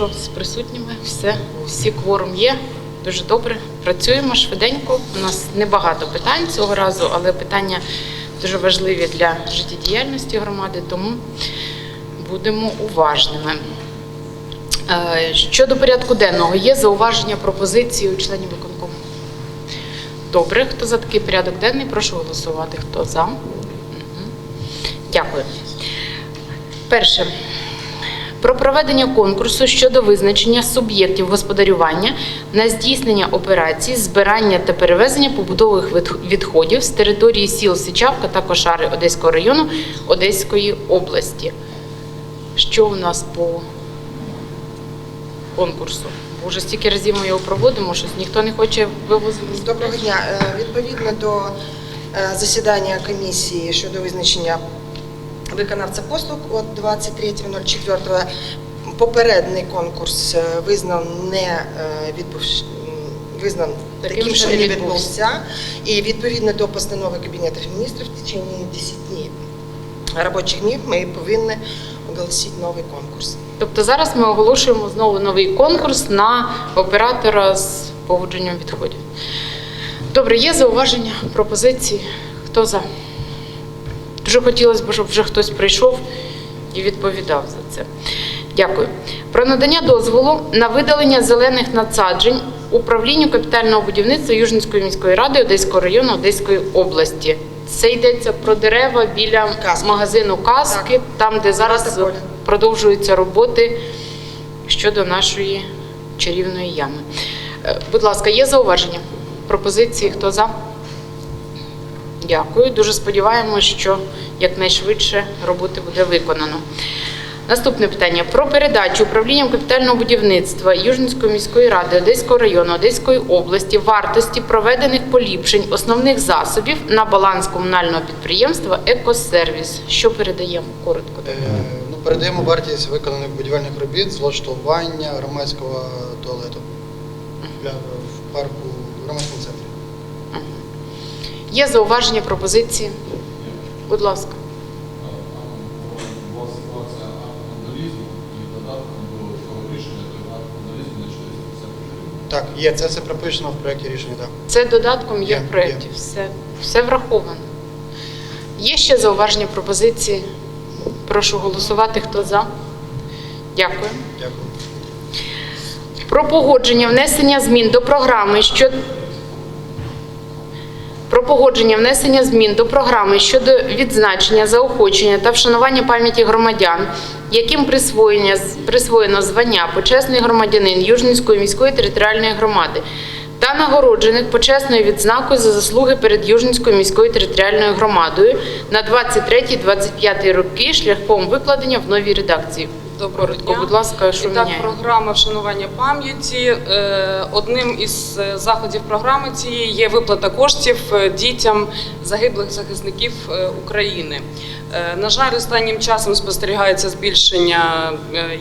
що з присутніми все, всі кворум є. Дуже добре. Працюємо швиденько. У нас небагато питань цього разу, але питання дуже важливі для життєдіяльності громади, тому будемо уважними. Е, Щодо порядку денного, є зауваження пропозиції у членів виконкому? Добре, хто за такий порядок денний, прошу голосувати. Хто за? Дякую. Перше. Про проведення конкурсу щодо визначення суб'єктів господарювання на здійснення операцій збирання та перевезення побутових відходів з території сіл Сичавка та Кошари Одеського району Одеської області. Що у нас по конкурсу? Вже стільки разів ми його проводимо, щось ніхто не хоче вивозити. Доброго дня. Е, Відповідно до е, засідання комісії щодо визначення виконавця послуг от 23.04 попередній конкурс е, визнан не е, відбувш... м, визнан Таким, що не відбувся. І відповідно до постанови Кабінету міністрів в течение 10 днів робочих днів ми повинні оголосити новий конкурс. Тобто зараз ми оголошуємо знову новий конкурс на оператора з поводженням відходів. Добре, є зауваження, пропозиції? Хто за? Дуже хотілося б, щоб вже хтось прийшов і відповідав за це. Дякую. Про надання дозволу на видалення зелених насаджень управлінню капітального будівництва Южницької міської ради Одеського району Одеської області. Це йдеться про дерева біля Каски. магазину Каски, там, де зараз продовжуються роботи щодо нашої чарівної ями. Е, Будь ласка, є зауваження? Пропозиції? Хто за? Дякую. Дуже сподіваємося, що якнайшвидше роботи буде виконано. Наступне питання про передачу управлінням капітального будівництва Южницької міської ради Одеського району Одеської області вартості проведених поліпшень основних засобів на баланс комунального підприємства Екосервіс. Що передаємо коротко? Е, Ну, передаємо вартість виконаних будівельних робіт з влаштування громадського туалету для- в парку в громадському центрі. Є зауваження, пропозиції? Будь ласка. була ситуація вандалізму і додатком до цього рішення до вандалізму на 450 гривень. Так, є, це все прописано в проєкті рішення, так. Це додатком є Є, в проєкті. є. Все, все враховано. Є ще зауваження, пропозиції? Прошу голосувати. Хто за? Дякую. Дякую. Про погодження внесення змін до програми що про погодження внесення змін до програми щодо відзначення, заохочення та вшанування пам'яті громадян, яким присвоєно звання почесний громадянин Южницької міської територіальної громади та нагороджених почесною відзнакою за заслуги перед Южницькою міською територіальною громадою на 23-25 роки шляхом викладення в новій редакції. Доброго Коротко, дня. будь ласка, що І так, міняє? програма вшанування пам'яті. Е, Одним із е, заходів програми цієї є виплата коштів е, дітям загиблих захисників України. На жаль, останнім часом спостерігається збільшення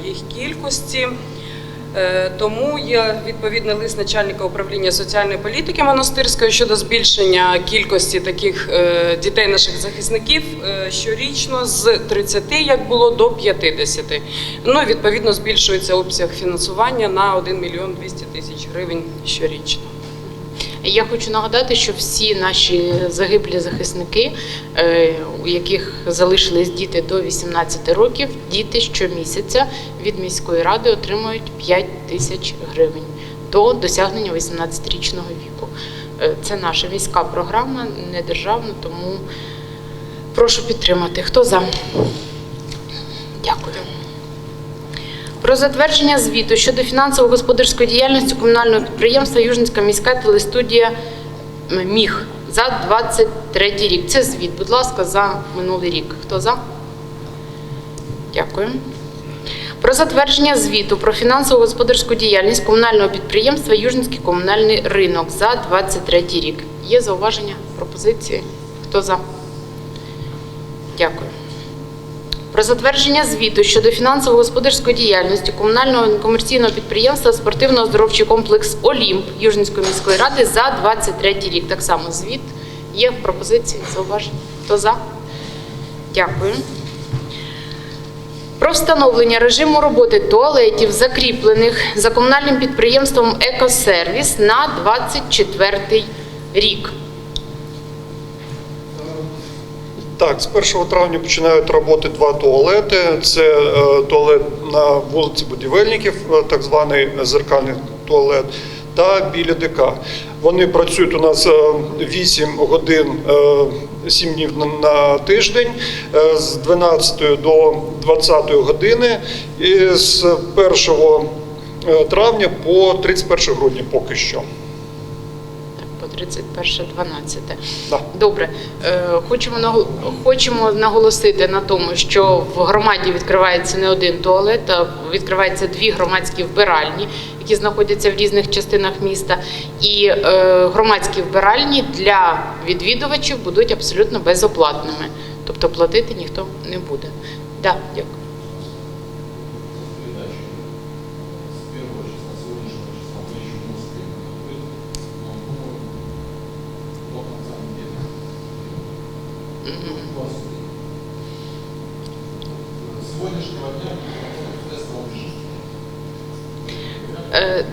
їх кількості. Е, Тому є відповідний лист начальника управління соціальної політики монастирської щодо збільшення кількості таких е, дітей наших захисників е, щорічно з 30, як було, до 50. Ну відповідно збільшується обсяг фінансування на 1 мільйон 200 тисяч гривень щорічно. Я хочу нагадати, що всі наші загиблі захисники, е, у яких залишились діти до 18 років, діти щомісяця від міської ради отримують 5 тисяч гривень до досягнення 18-річного віку. Е, Це наша міська програма, не державна, тому прошу підтримати. Хто за? Дякую. Про затвердження звіту щодо фінансово-господарської діяльності комунального підприємства Южницька міська телестудія МІГ за 23 рік. Це звіт, будь ласка, за минулий рік. Хто за? Дякую. Про затвердження звіту про фінансово-господарську діяльність комунального підприємства Южницький комунальний ринок за 23 рік. Є зауваження, пропозиції? Хто за? Дякую. Про затвердження звіту щодо фінансово-господарської діяльності комунального некомерційного підприємства спортивно-оздоровчий комплекс Олімп Южницької міської ради за 23 рік. Так само звіт є в пропозиції зауваження. Хто за? Дякую. Про встановлення режиму роботи туалетів, закріплених за комунальним підприємством Екосервіс на 24 рік. Так, з 1 травня починають роботи два туалети. Це е, туалет на вулиці Будівельників, е, так званий зеркальний туалет, та біля ДК. Вони працюють у нас е, 8 годин, е, 7 днів на- тиждень, з 12 до 20 години, і з 1 е, травня по 31 грудня поки що. Так, по 31.12. Добре, Е, хочемо хочемо наголосити на тому, що в громаді відкривається не один туалет, а відкриваються дві громадські вбиральні, які знаходяться в різних частинах міста. І е, громадські вбиральні для відвідувачів будуть абсолютно безоплатними, тобто платити ніхто не буде. Да, дякую.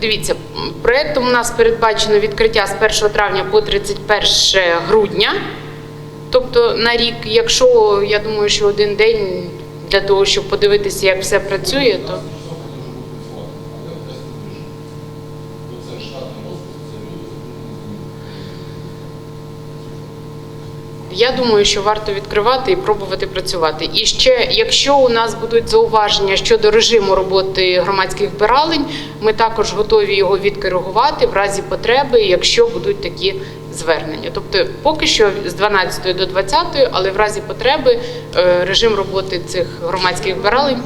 Дивіться, проєктом у нас передбачено відкриття з 1 травня по 31 грудня. Тобто на рік, якщо я думаю, що один день для того, щоб подивитися, як все працює, то 15 часов они уже будут бесплатно, але в тестовом режимі. Ну, це штатний розпис, це люди, це я думаю, що варто відкривати і пробувати працювати. І ще, якщо у нас будуть зауваження щодо режиму роботи громадських вбиралень, ми також готові його відкоригувати в разі потреби, якщо будуть такі звернення. Тобто, поки що з 12 до 20, але в разі потреби е, режим роботи цих громадських вбиралень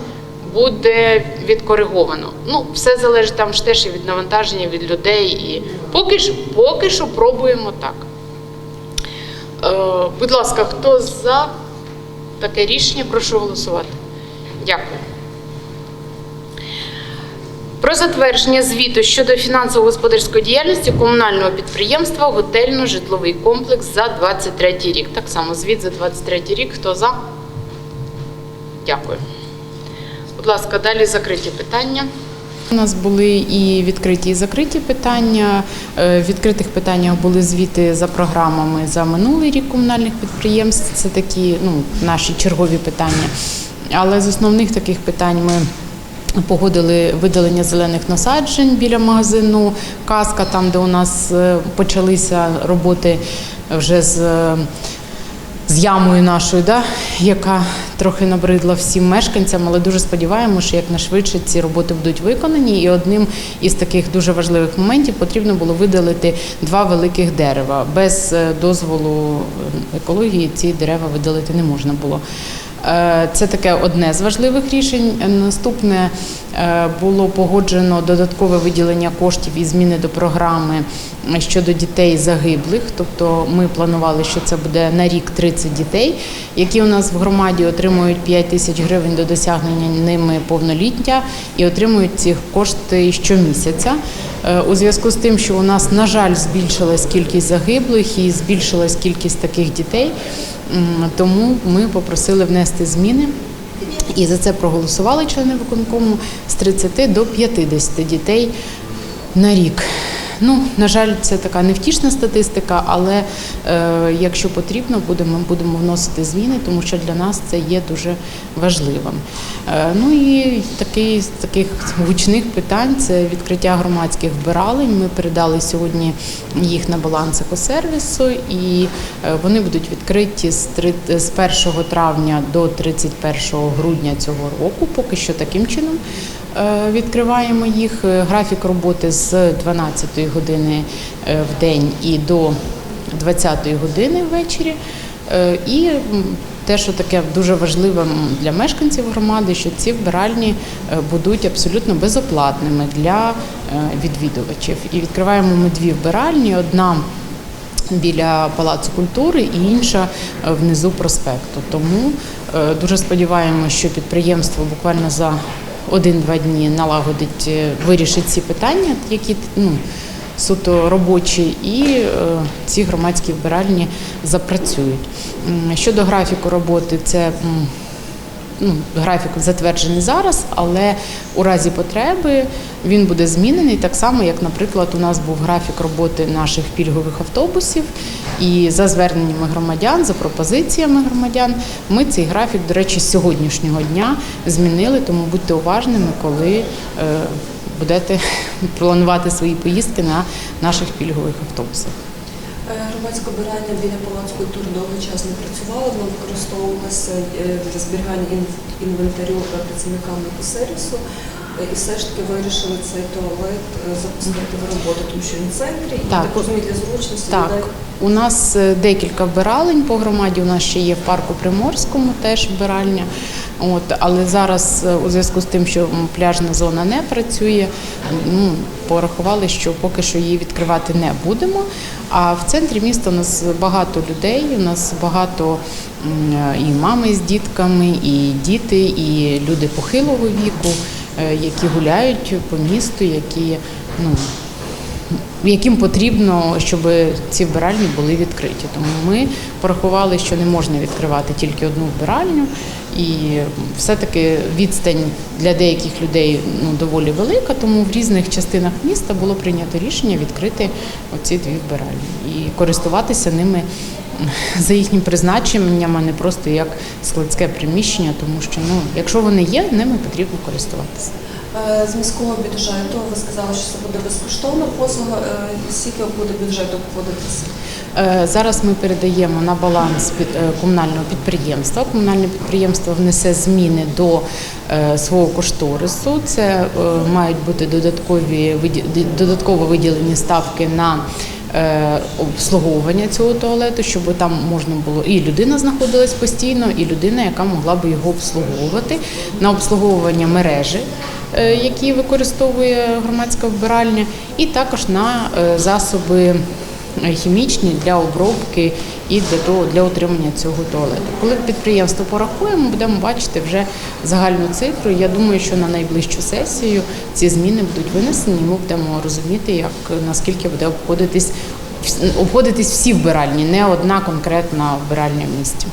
буде відкориговано. Ну, все залежить там ж теж і від навантаження, від людей. І поки що, поки що пробуємо так. Е, Будь ласка, хто за таке рішення, прошу голосувати. Дякую. Про затвердження звіту щодо фінансово-господарської діяльності комунального підприємства Готельно-житловий комплекс за 23 рік. Так само звіт за 23 рік. Хто за? Дякую. Будь ласка, далі закриті питання. У нас були і відкриті, і закриті питання. Е, В відкритих питаннях були звіти за програмами за минулий рік комунальних підприємств. Це такі ну, наші чергові питання. Але з основних таких питань ми погодили видалення зелених насаджень біля магазину Казка, там де у нас е, почалися роботи вже з. З ямою нашою, да, яка трохи набридла всім мешканцям, але дуже сподіваємося, що якнайшвидше ці роботи будуть виконані. І одним із таких дуже важливих моментів потрібно було видалити два великих дерева. Без е, дозволу е, екології ці дерева видалити не можна було. Е, Це таке одне з важливих рішень. Наступне е, було погоджено додаткове виділення коштів і зміни до програми щодо дітей загиблих. Тобто ми планували, що це буде на рік 30 дітей, які у нас в громаді отримують 5 тисяч гривень до досягнення ними повноліття і отримують ці кошти щомісяця. Е, У зв'язку з тим, що у нас, на жаль, збільшилась кількість загиблих і збільшилась кількість таких дітей, тому ми попросили внести зміни. І за це проголосували члени виконкому з 30 до 50 дітей на рік. Ну, на жаль, це така невтішна статистика, але е, якщо потрібно, будемо, будемо вносити зміни, тому що для нас це є дуже важливим. Е, ну і такий з таких гучних питань це відкриття громадських вбиралень. Ми передали сьогодні їх на баланс екосервісу, і е, вони будуть відкриті з три- з 1 травня до 31 грудня цього року. Поки що таким чином відкриваємо їх. Е, Графік роботи з 12-ї години е, в день і до 20-ї години ввечері. Е, І те, що таке дуже важливим для мешканців громади, що ці вбиральні е, будуть абсолютно безоплатними для е, відвідувачів. І відкриваємо ми дві вбиральні. Одна біля Палацу культури і інша е, внизу проспекту. Тому е, дуже сподіваємося, що підприємство буквально за один-два дні налагодить, е, вирішить ці питання, які ну, суто робочі, і е, ці громадські вбиральні запрацюють. Щодо графіку роботи, це ну, графік затверджений зараз, але у разі потреби він буде змінений так само, як, наприклад, у нас був графік роботи наших пільгових автобусів. І за зверненнями громадян, за пропозиціями громадян, ми цей графік, до речі, з сьогоднішнього дня змінили. Тому будьте уважними, коли е, будете планувати свої поїздки на наших пільгових автобусах. Громадське обирання біля Палацу культури довгий час не працювало, воно використовувалося е, для зберігання ін- інвентарю працівниками екосервісу. Е, І все ж таки вирішили цей туалет е, запустити в роботу, тому що він в центрі, і Так. так розумію, для зручності Так, людей. у нас е, декілька вбиралень по громаді. У нас ще є в парку Приморському теж вбиральня. От, але зараз е, у зв'язку з тим, що пляжна зона не працює, ну, порахували, що поки що її відкривати не будемо. А в центрі міста у нас багато людей, у нас багато е, і мами з дітками, і діти, і люди похилого віку, е, які гуляють по місту, які ну, яким потрібно, щоб ці вбиральні були відкриті. Тому ми порахували, що не можна відкривати тільки одну вбиральню, і все-таки відстань для деяких людей ну, доволі велика, тому в різних частинах міста було прийнято рішення відкрити оці дві вбиральні і користуватися ними за їхнім призначенням, а не просто як складське приміщення, тому що ну, якщо вони є, ними потрібно користуватися. Е, З міського бюджету ви сказали, що це буде безкоштовна послуга. Е, Скільки буде бюджету обходитися? Е, Зараз ми передаємо на баланс під комунального підприємства. Комунальне підприємство внесе зміни до свого кошторису. Це мають бути додаткові додатково виділені ставки на обслуговування цього туалету, щоб там можна було і людина знаходилась постійно, і людина, яка могла би його обслуговувати на обслуговування мережі. Е, Які використовує громадська вбиральня, і також на е, засоби хімічні для обробки і для того для отримання цього туалету. Коли підприємство порахує, ми будемо бачити вже загальну цифру. Я думаю, що на найближчу сесію ці зміни будуть винесені. Ми будемо розуміти, як наскільки буде обходитись обходитись всі вбиральні, не одна конкретна вбиральня в місті.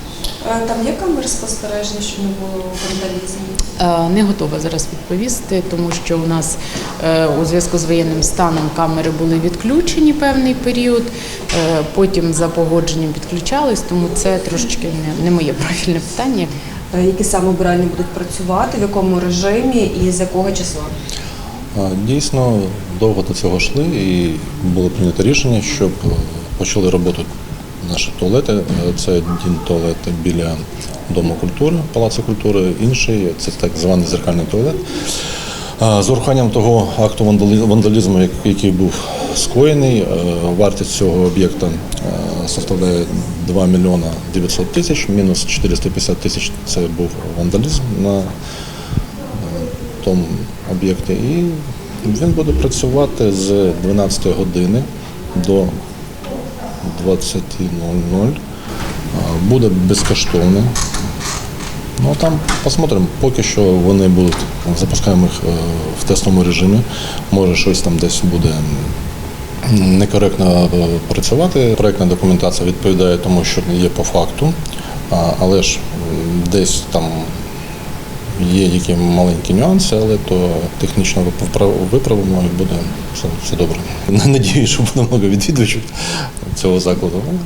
Там є камери спостереження, щоб не було вандалізму? Е, Не готова зараз відповісти, тому що у нас е, у зв'язку з воєнним станом камери були відключені певний період, е, потім за погодженням підключались, тому це трошечки не, не моє профільне питання. Які саме обиральні будуть працювати, в якому режимі і з якого числа? Дійсно, довго до цього йшли і було прийнято рішення, щоб почали роботу наші туалети. Е, Це один туалет біля Дому культури, Палацу культури, інший це так званий зеркальний туалет. З урахуванням того акту вандалізму, який був скоєний, е, вартість цього об'єкта е, составляє 2 мільйона 900 тисяч, мінус 450 тисяч це був вандалізм на тому об'єкті. І він буде працювати з 12 години до 20.00. Буде безкоштовно. Ну там посмотримо. Поки що вони будуть запускаємо їх е, в тестовому режимі. Може щось там десь буде некоректно е, працювати. Проектна документація відповідає тому, що є по факту, але ж десь там Є які маленькі нюанси, але то технічно виправимо і буде все, все добре. Надію, що буде багато відвідувачів цього закладу. Ну,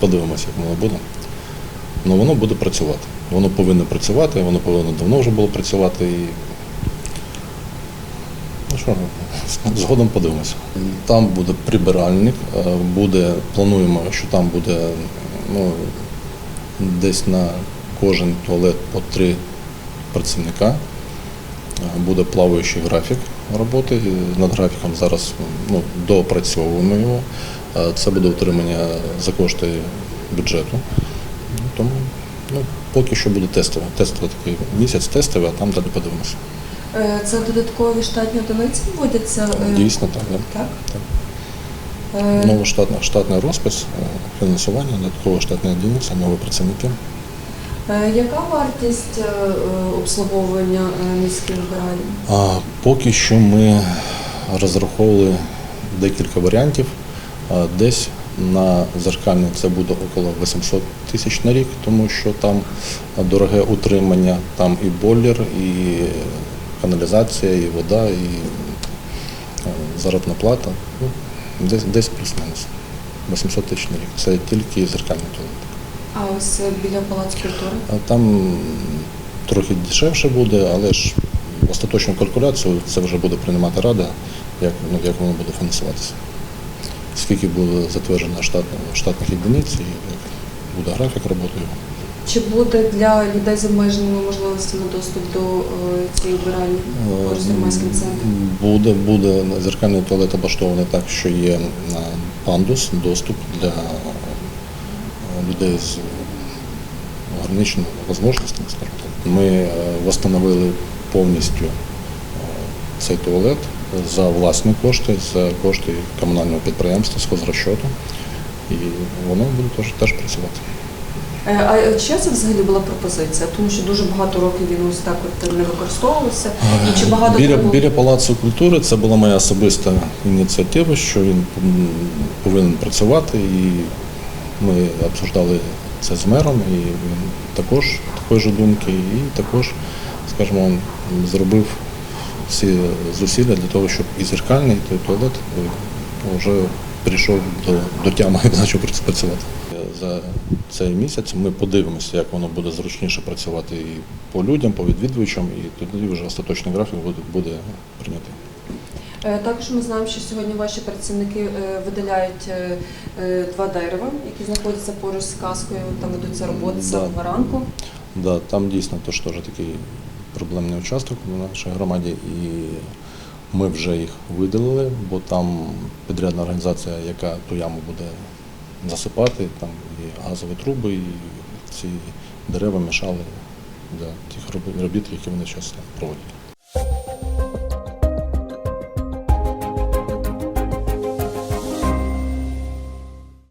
Подивимося, як воно буде. Ну воно буде працювати. Воно повинно працювати, воно повинно давно вже було працювати. І... Ну що, згодом подивимося. Там буде прибиральник, е, буде, плануємо, що там буде ну, десь на кожен туалет по три працівника. Е, Буде плаваючий графік роботи. Над графіком зараз ну, доопрацьовуємо його. Е, Це буде утримання за кошти бюджету. Ну, Тому ну, поки що буде тестове. Тестове такий місяць тестове, а там далі подивимося. Е, Це додаткові штатні одиниці вводяться? е, Дійсно так. Да. Так? Так. Е, Новий штатний, штатний розпис, е, фінансування, додаткова штатна одиниця, нові працівники. Е, Яка вартість е, обслуговування е, міських вбиральні? Поки що ми розраховували декілька варіантів. Десь На зеркальний це буде около 800 тисяч на рік, тому що там дороге утримання, там і бойлер, і каналізація, і вода, і заробна плата. Ну, десь, десь плюс-мінус. 800 тисяч на рік. Це тільки зеркальний туалет. А ось е, біля Палацу культури? А там трохи дешевше буде, але ж остаточну калькуляцію це вже буде приймати рада, як, ну, як воно буде фінансуватися. Скільки буде затверджено штатних, штатних одиниць і як буде графік роботи. його. Чи буде для людей з обмеженими можливостями доступ до е, цієї вбиральні поруч з громадським центром? Буде, буде зеркальний туалет облаштований так, що є е, пандус, доступ для е, людей з ограниченими можливостями, скажімо так. Ми е, встановили повністю е, цей туалет за власні кошти, за кошти комунального підприємства з хозрасчету. І воно буде теж, теж працювати. Е, А чия це взагалі була пропозиція? Тому що дуже багато років він ось так от не використовувався. І чи багато біля, треба- біля Палацу культури це була моя особиста ініціатива, що він повинен працювати, і ми обсуждали це з мером, і він також такої ж думки, і також, скажімо, зробив всі зусилля для того, щоб і зеркальний, той туалет е, вже прийшов до, до тями і почав працювати. За цей місяць ми подивимося, як воно буде зручніше працювати і по людям, по відвідувачам, і тоді вже остаточний графік буде, буде прийнятий. Е, Також ми знаємо, що сьогодні ваші працівники е, видаляють е, два дерева, які знаходяться поруч з каскою. Там ведуться роботи з самого ранку. Да, там дійсно теж такий проблемний участок в нашій громаді, і ми вже їх видалили, бо там підрядна організація, яка ту яму буде засипати, там і газові труби, і ці дерева мішали для тих робіт, які вони зараз проводять.